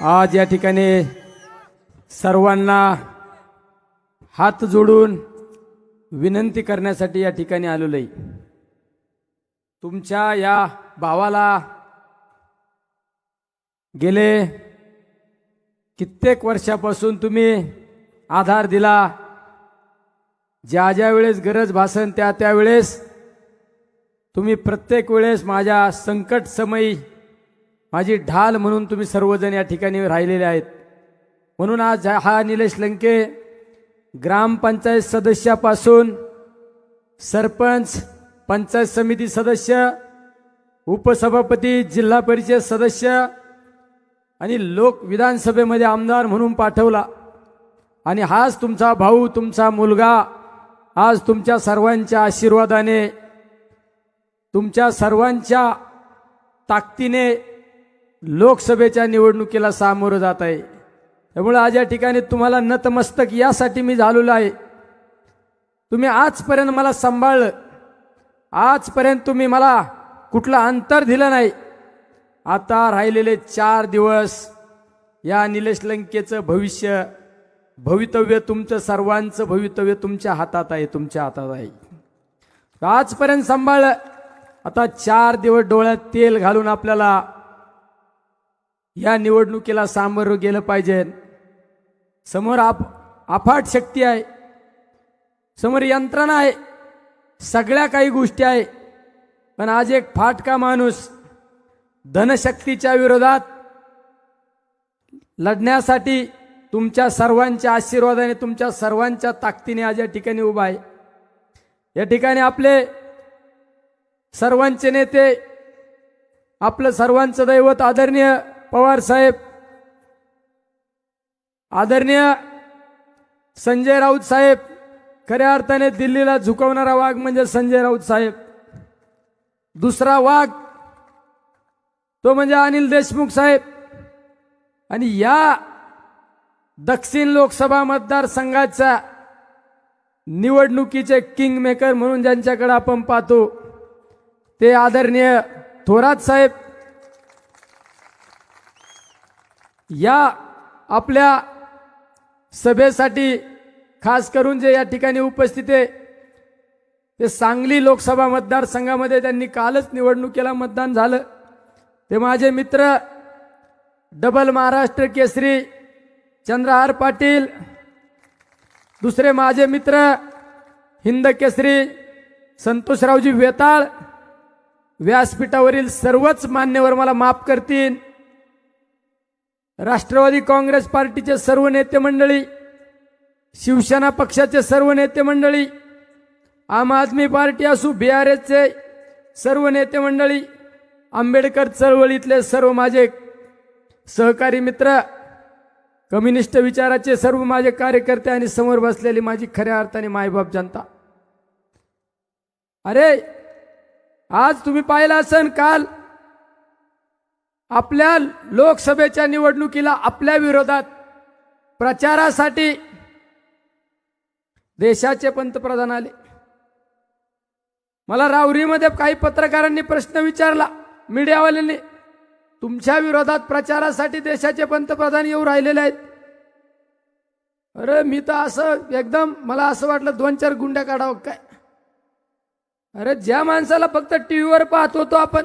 आज या ठिकाणी सर्वांना हात जोडून विनंती करण्यासाठी या ठिकाणी आलेलो आहे तुमच्या या भावाला गेले कित्येक वर्षापासून तुम्ही आधार दिला. ज्या ज्या वेळेस गरज भासन त्या त्यावेळेस तुम्ही प्रत्येक वेळेस माझ्या संकट समयी माझी ढाल म्हणून तुम्ही सर्वजण या ठिकाणी राहिलेले आहेत. म्हणून आज हा निलेश लंके ग्रामपंचायत सदस्यापासून सरपंच पंचायत समिती सदस्य उपसभापती जिल्हा परिषद सदस्य आणि लोक विधानसभेमध्ये आमदार म्हणून पाठवला. आणि हाच तुमचा भाऊ तुमचा मुलगा आज तुमच्या सर्वांच्या आशीर्वादाने तुमच्या सर्वांच्या ताकदीने लोकसभेच्या निवडणुकीला सामोरं जात आहे. त्यामुळे आज या ठिकाणी तुम्हाला नतमस्तक यासाठी मी झालेलो आहे. तुम्ही आजपर्यंत मला सांभाळलं. आजपर्यंत तुम्ही मला कुठलं अंतर दिलं नाही. आता राहिलेले चार दिवस या निलेश लंकेचं भविष्य भवितव्य तुमचं सर्वांचं भवितव्य तुमच्या हातात आहे तुमच्या हातात आहे. आजपर्यंत सांभाळलं. आता चार दिवस डोळ्यात तेल घालून आपल्याला या निवडणुकीला सामोरं गेलं पाहिजे. समोर आप अफाट शक्ती आहे. समोर यंत्रणा आहे. सगळ्या काही गोष्टी आहे. पण आज एक फाटका माणूस धनशक्तीच्या विरोधात लढण्यासाठी तुमच्या सर्वांच्या आशीर्वादाने तुमच्या सर्वांच्या ताकदीने आज या ठिकाणी उभा आहे. या ठिकाणी आपले सर्वांचे नेते आपलं सर्वांचं दैवत आदरणीय पवार साहेब आदरणीय संजय राऊत साहेब खऱ्या अर्थाने दिल्लीला झुकवणारा वाघ म्हणजे संजय राऊत साहेब. दुसरा वाघ तो म्हणजे अनिल देशमुख साहेब. आणि या दक्षिण लोकसभा मतदारसंघाच्या निवडणुकीचे किंगमेकर म्हणून ज्यांच्याकडे आपण पाहतो ते आदरणीय थोरात साहेब. या आपल्या सभेसाठी खास करून जे या ठिकाणी उपस्थित आहे ते सांगली लोकसभा मतदारसंघामध्ये त्यांनी कालच निवडणुकीला मतदान झालं. ते माझे मित्र डबल महाराष्ट्र केसरी चंद्रहार पाटील दुसरे माझे मित्र हिंद केसरी संतोषरावजी वेताळ व्यासपीठावरील सर्वच मान्यवर मला माफ करतील. राष्ट्रवादी काँग्रेस पार्टीचे सर्व नेते मंडळी शिवसेना पक्षाचे सर्व नेते मंडळी आम आदमी पार्टी असू बी आर एसचे सर्व नेते मंडळी आंबेडकर चळवळीतले सर्व माझे सहकारी मित्र कम्युनिस्ट विचाराचे सर्व माझे कार्यकर्ते आणि समोर बसलेली माझी खऱ्या अर्थाने मायबाप जनता. अरे आज तुम्ही पाहिलं असेल काल आपल्या लोकसभेच्या निवडणुकीला आपल्या विरोधात प्रचारासाठी देशाचे पंतप्रधान आले. मला रावरीमध्ये काही पत्रकारांनी प्रश्न विचारला. मीडियावाल्यांनी तुमच्या विरोधात प्रचारासाठी देशाचे पंतप्रधान येऊ राहिलेले आहेत. अरे मी तर असं एकदम मला असं वाटलं दोन चार गुंड्या काढावं काय? अरे ज्या माणसाला फक्त टी व्हीवर पाहत होतो आपण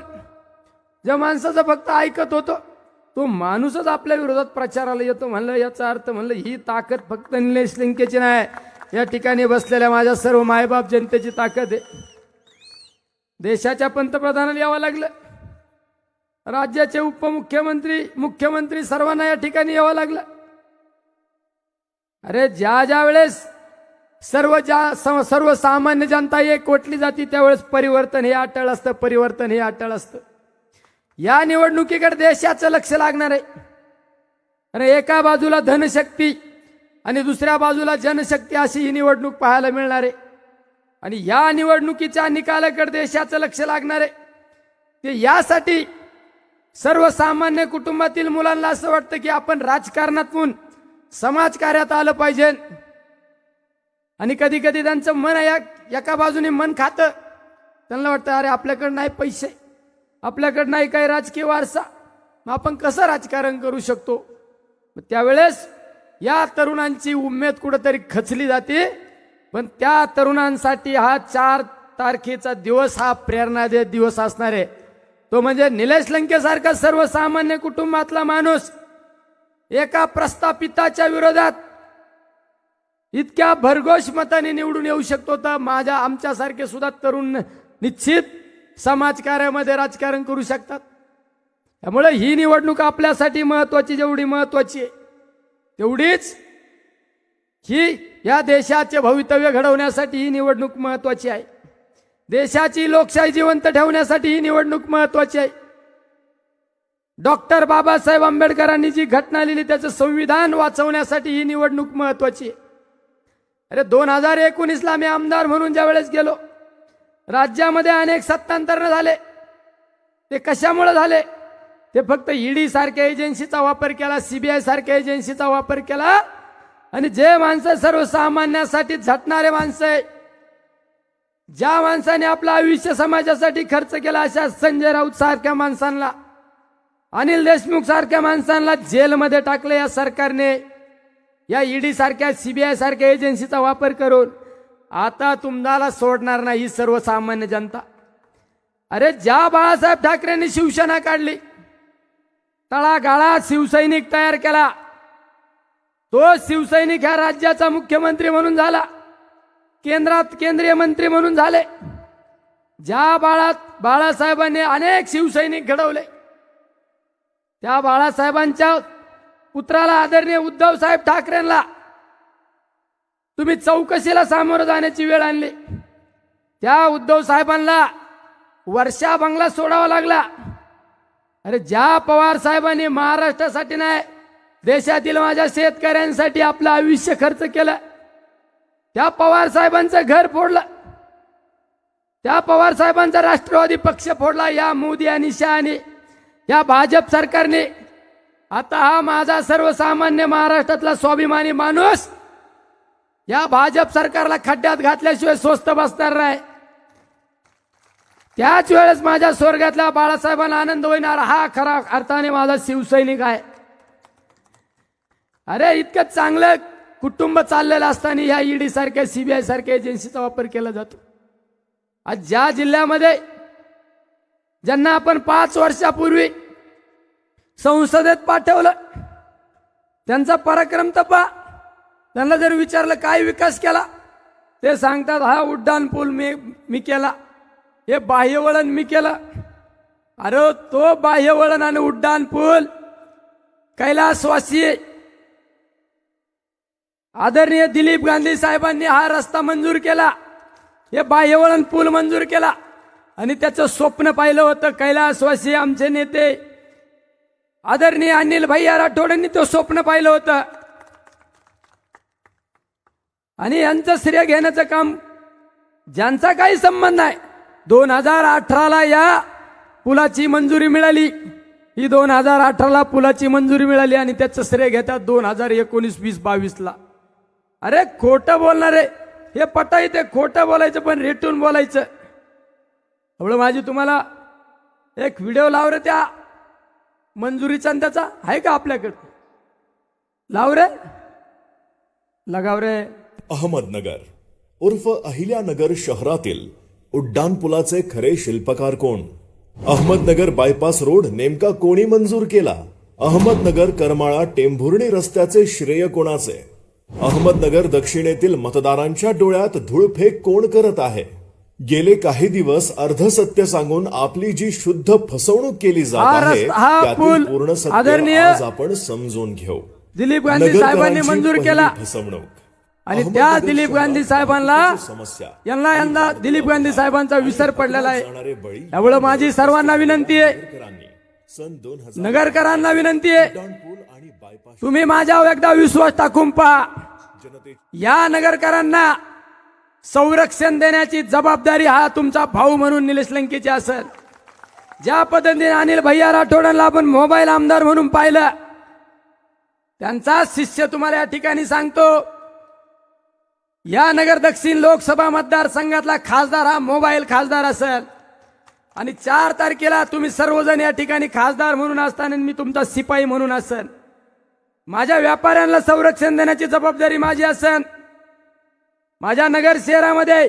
ज्या माणसाचं फक्त ऐकत होतं तो माणूसच आपल्या विरोधात प्रचाराला येतो म्हणलं याचा अर्थ म्हणलं ही ताकद फक्त निलेश लिंकेची नाही. या ठिकाणी बसलेल्या माझ्या सर्व मायबाप जनतेची ताकद आहे. देशाच्या पंतप्रधानाला यावं लागलं. राज्याचे उपमुख्यमंत्री मुख्यमंत्री सर्वांना या ठिकाणी यावं लागलं. अरे ज्या ज्या वेळेस सर्व ज्या स- सर्वसामान्य जनता एक कोटली जाती त्यावेळेस परिवर्तन हे अटळ असतं परिवर्तन हे अटळ असतं. या निवडणुकीकडे देशाचं लक्ष लागणार आहे. अरे एका बाजूला धनशक्ती आणि दुसऱ्या बाजूला जनशक्ती अशी ही निवडणूक पाहायला मिळणार आहे. आणि या निवडणुकीच्या निकालाकडे देशाचं लक्ष लागणार आहे. ते यासाठी सर्वसामान्य कुटुंबातील मुलांना असं वाटतं की आपण राजकारणातून समाजकार्यात आलं पाहिजे. आणि कधी कधी त्यांचं मन या एका बाजूने मन खातं. त्यांना वाटतं अरे आपल्याकडे नाही पैसे. आपल्याकडे नाही काही राजकीय वारसा. मग आपण कसं राजकारण करू शकतो? त्यावेळेस या तरुणांची उमेद कुठंतरी खचली जाते. पण त्या तरुणांसाठी हा चार तारखेचा दिवस हा प्रेरणादायक दिवस असणार आहे. तो म्हणजे निलेश लंकेसारखा सर्वसामान्य कुटुंबातला माणूस एका प्रस्थापिताच्या विरोधात इतक्या भरघोष मताने निवडून येऊ शकतो. तर माझ्या आमच्यासारखे सुद्धा तरुण निश्चित समाजकार्यामध्ये राजकारण करू शकतात. त्यामुळे ही निवडणूक आपल्यासाठी महत्वाची जेवढी महत्वाची आहे तेवढीच ही या देशाचे भवितव्य घडवण्यासाठी ही निवडणूक महत्वाची आहे. देशाची लोकशाही जिवंत ठेवण्यासाठी ही निवडणूक महत्वाची आहे. डॉक्टर बाबासाहेब आंबेडकरांनी जी घटना लिहिली त्याचं संविधान वाचवण्यासाठी ही निवडणूक महत्वाची आहे. अरे दोन हजार एकोणीसला मी आमदार म्हणून ज्या वेळेस गेलो राज्यामध्ये अनेक सत्तांतरण झाले. ते कशामुळे झाले? ते फक्त ईडी सारख्या एजन्सीचा वापर केला सीबीआय सारख्या एजन्सीचा वापर केला आणि जे माणसं सर्वसामान्यासाठी झटणारे माणसं आहे ज्या माणसाने आपलं आयुष्य समाजासाठी खर्च केला अशा संजय राऊत सारख्या माणसांना अनिल देशमुख सारख्या माणसांना जेलमध्ये टाकले या सरकारने या ईडी सारख्या सीबीआय सारख्या एजन्सीचा वापर करून. आता तुम्हाला सोडणार नाही ही सर्वसामान्य जनता. अरे ज्या बाळासाहेब ठाकरेंनी शिवसेना काढली तळागाळात शिवसैनिक तयार केला तो शिवसैनिक ह्या राज्याचा मुख्यमंत्री म्हणून झाला केंद्रात केंद्रीय मंत्री म्हणून झाले. ज्या बाळात बाळासाहेबांनी अनेक शिवसैनिक घडवले त्या बाळासाहेबांच्या पुत्राला आदरणीय उद्धव साहेब ठाकरेंना तुम्ही चौकशीला सामोरं जाण्याची वेळ आणली. त्या उद्धव साहेबांना वर्षा बंगला सोडावा लागला. अरे ज्या पवार साहेबांनी महाराष्ट्रासाठी नाही देशातील माझ्या शेतकऱ्यांसाठी आपलं आयुष्य खर्च केलं त्या पवार साहेबांचं घर फोडलं त्या पवार साहेबांचा राष्ट्रवादी पक्ष फोडला या मोदी आणि शहाने या भाजप सरकारने. आता हा माझा सर्वसामान्य महाराष्ट्रातला स्वाभिमानी माणूस या भाजप सरकारला खड्ड्यात घातल्याशिवाय स्वस्त बसणार नाही. त्याच वेळेस माझ्या स्वर्गातल्या बाळासाहेबांना आनंद होणार हा खरा अर्थाने माझा शिवसैनिक आहे. अरे इतकं चांगलं कुटुंब चाललेलं असताना ह्या ईडी सारख्या सीबीआय सारख्या एजन्सीचा वापर केला जातो. आज ज्या जिल्ह्यामध्ये ज्यांना आपण पाच वर्षापूर्वी संसदेत पाठवलं त्यांचा पराक्रम तपा त्यांना जर विचारलं काय विकास केला? ते सांगतात हा उड्डाण पूल मी मी केला. हे बाह्यवळण मी केलं. अरे तो बाह्यवळण आणि उड्डाण पूल कैलासवासी. आदरणीय दिलीप गांधी साहेबांनी हा रस्ता मंजूर केला. हे बाह्यवळण पूल मंजूर केला. आणि त्याचं स्वप्न पाहिलं होतं कैलासवासी आमचे नेते. आदरणीय अनिल भैया राठोडांनी तो स्वप्न पाहिलं होतं. आणि यांचं श्रेय घेण्याचं काम ज्यांचा काही संबंध नाही. दोन हजार अठराला या पुलाची मंजुरी मिळाली. ही दोन हजार अठराला पुलाची मंजुरी मिळाली आणि त्याचं श्रेय घेतात दोन हजार एकोणीस वीस बावीसला. अरे खोटं बोलणारे हे पटाई ते खोटं बोलायचं पण रेटून बोलायचं. एवढं माझी तुम्हाला एक व्हिडिओ लाव रे त्या मंजुरीचा त्याचा आहे का आपल्याकडं? लाव रे लगाव रे अहमदनगर. उर्फ अहिल्यानगर शहरातील उड्डाणपुलाचे खरे शिल्पकार कोण? अहमदनगर बायपास रोड नेमका कोणी मंजूर केला? अहमदनगर करमाळा टेंभुर्णी रस्त्याचे श्रेय कोणाचे? अहमदनगर दक्षिणेतील मतदारांच्या डोळ्यात धूळफेक कोण करत आहे? गेले काही दिवस अर्धसत्य सांगून आपली जी शुद्ध फसवणूक केली जात आहे त्यातील पूर्ण सत्य आज आपण समजून घेऊ. दिलीप गांधी साहेबांनी मंजूर केला. फसवणूक. आणि त्या दिलीप गांधी साहेबांना यांना यंदा दिलीप गांधी साहेबांचा विसर पडलेला आहे. त्यामुळं माझी सर्वांना विनंती आहे. नगरकरांनी विनंती आहे. तुम्ही माझ्यावर एकदा विश्वास टाकून पहा. या नगरकरांना संरक्षण देण्याची जबाबदारी हा तुमचा भाऊ म्हणून निलेश लंकेची असेल. ज्या पद्धतीने अनिल भैया राठोडांना आपण मोबाईल आमदार म्हणून पाहिलं त्यांचा शिष्य तुम्हाला या ठिकाणी सांगतो या नगर दक्षिण लोकसभा मतदारसंघातला खासदार हा मोबाईल खासदार असेल. आणि चार तारखेला तुम्ही सर्वजण या ठिकाणी खासदार म्हणून असताना मी तुमचा शिपाई म्हणून असेल. माझ्या व्यापाऱ्यांना संरक्षण देण्याची जबाबदारी माझी असेल. माझ्या नगर शहरामध्ये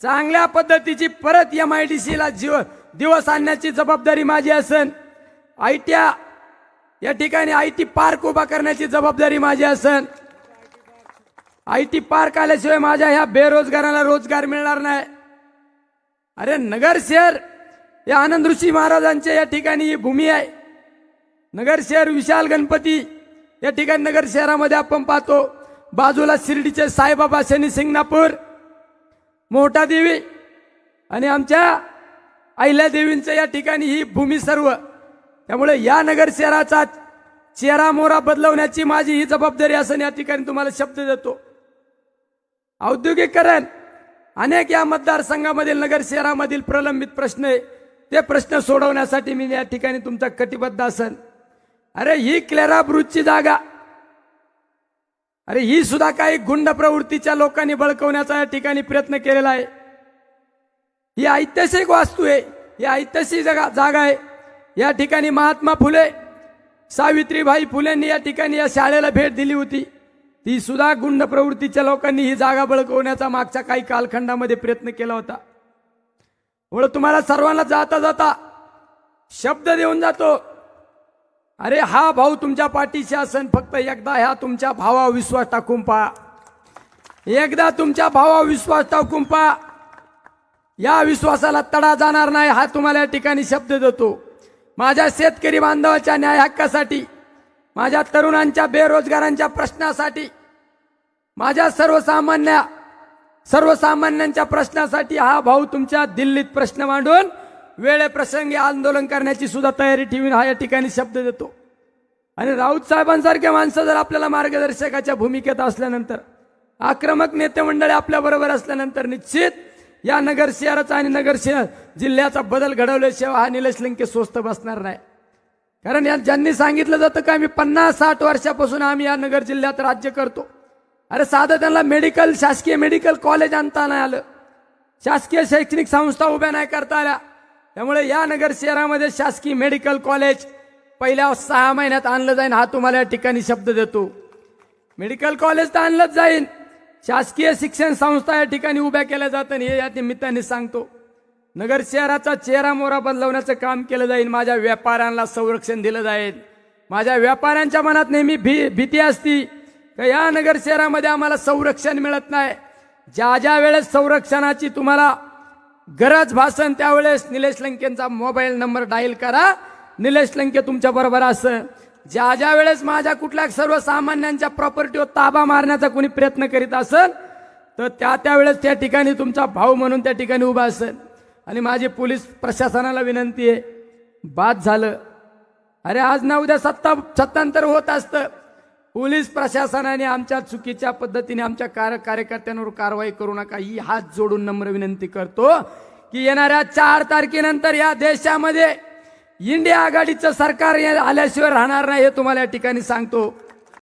चांगल्या पद्धतीची परत एम आय डी सीला जीव दिवस आणण्याची जबाबदारी माझी असेल. आय टी या ठिकाणी आय टी पार्क उभा करण्याची जबाबदारी माझी असेल. आय टी पार्क आल्याशिवाय माझ्या ह्या बेरोजगाराला रोजगार मिळणार नाही. अरे नगर शहर या आनंद ऋषी महाराजांच्या या ठिकाणी ही भूमी आहे. नगर शहर विशाल गणपती या ठिकाणी नगर शहरामध्ये आपण पाहतो बाजूला शिर्डीचे साईबाबा शनी सिंगणापूर मोठा देवी आणि आमच्या अहिल्यादेवींचं या ठिकाणी ही भूमी सर्व. त्यामुळे या नगर शहराचा चेहरा मोरा बदलवण्याची माझी ही जबाबदारी असं या ठिकाणी तुम्हाला शब्द देतो. औद्योगिकरण अनेक या मतदारसंघामधील नगर शहरामधील प्रलंबित प्रश्न आहे. ते प्रश्न सोडवण्यासाठी मी या ठिकाणी तुमचा कटिबद्ध असन. अरे ही क्लेरा ब्रुजची जागा. अरे ही सुद्धा काही गुंड प्रवृत्तीच्या लोकांनी बळकवण्याचा या ठिकाणी प्रयत्न केलेला आहे. ही ऐतिहासिक वास्तू आहे. ही ऐतिहासिक जागा जागा आहे. या ठिकाणी महात्मा फुले सावित्रीबाई फुलेंनी या ठिकाणी या शाळेला भेट दिली होती. ती सुद्धा गुंड प्रवृत्तीच्या लोकांनी ही जागा बळकवण्याचा मागच्या काही कालखंडामध्ये प्रयत्न केला होता. म्हणून तुम्हाला सर्वांना जाता जाता शब्द देऊन जातो. अरे हा भाऊ तुमच्या पाठीशी असन फक्त एकदा ह्या तुमच्या भावा विश्वास टाकून पहा. एकदा तुमच्या भावा विश्वास टाकून पहा. या विश्वासाला तडा जाणार नाही हा तुम्हाला या ठिकाणी शब्द देतो. माझ्या शेतकरी बांधवाच्या न्याय हक्कासाठी माझ्या तरुणांच्या बेरोजगारांच्या प्रश्नासाठी माझ्या सर्वसामान्य सर्वसामान्यांच्या प्रश्नासाठी हा भाऊ तुमच्या दिल्लीत प्रश्न मांडून वेळेप्रसंगी आंदोलन करण्याची सुद्धा तयारी ठेवून हा या ठिकाणी शब्द देतो. आणि राऊत साहेबांसारखे माणसं जर आपल्याला मार्गदर्शकाच्या भूमिकेत असल्यानंतर आक्रमक नेते मंडळी आपल्या बरोबर असल्यानंतर निश्चित या नगर शहराचा आणि नगर शहर जिल्ह्याचा बदल घडवल्याशिवाय हा निलेश लिंके स्वस्त बसणार नाही. कारण या ज्यांनी सांगितलं जातं का आम्ही पन्नास साठ वर्षापासून आम्ही या नगर जिल्ह्यात राज्य करतो. अरे साधं त्यांना मेडिकल शासकीय मेडिकल कॉलेज आणता नाही आलं. शासकीय शैक्षणिक संस्था उभ्या नाही करता आल्या. त्यामुळे या नगर शहरामध्ये शासकीय मेडिकल कॉलेज पहिल्या सहा महिन्यात आणलं जाईल हा तुम्हाला या ठिकाणी शब्द देतो. मेडिकल कॉलेज तर आणलंच जाईल शासकीय शिक्षण संस्था या ठिकाणी उभ्या केल्या जातात हे या निमित्ताने सांगतो. नगर शहराचा चेहरा मोरा बदलवण्याचं काम केलं जाईल. माझ्या व्यापाऱ्यांना संरक्षण दिलं जाईल. माझ्या व्यापाऱ्यांच्या मनात नेहमी भी भीती असती का या नगर शहरामध्ये आम्हाला संरक्षण मिळत नाही. ज्या ज्या वेळेस संरक्षणाची तुम्हाला गरज भासन त्यावेळेस निलेश लंकेंचा मोबाईल नंबर डायल करा. निलेश लंके तुमच्या बरोबर असं ज्या ज्या वेळेस माझ्या कुठल्या सर्वसामान्यांच्या प्रॉपर्टीवर ताबा मारण्याचा कोणी प्रयत्न करीत असेल तर त्या त्यावेळेस त्या ठिकाणी तुमचा भाऊ म्हणून त्या ठिकाणी उभा असेल आणि माझी पोलीस प्रशासनाला विनंती आहे बाद झालं. अरे आज ना उद्या सत्ता सत्तांतर होत असतं. पोलीस प्रशासनाने आमच्या चुकीच्या पद्धतीने आमच्या कार्य कार्यकर्त्यांवर कारवाई करू नका. ही हात जोडून नम्र विनंती करतो की येणाऱ्या चार तारखेनंतर या देशामध्ये इंडिया आघाडीचं सरकार आल्याशिवाय राहणार नाही हे तुम्हाला या ठिकाणी सांगतो.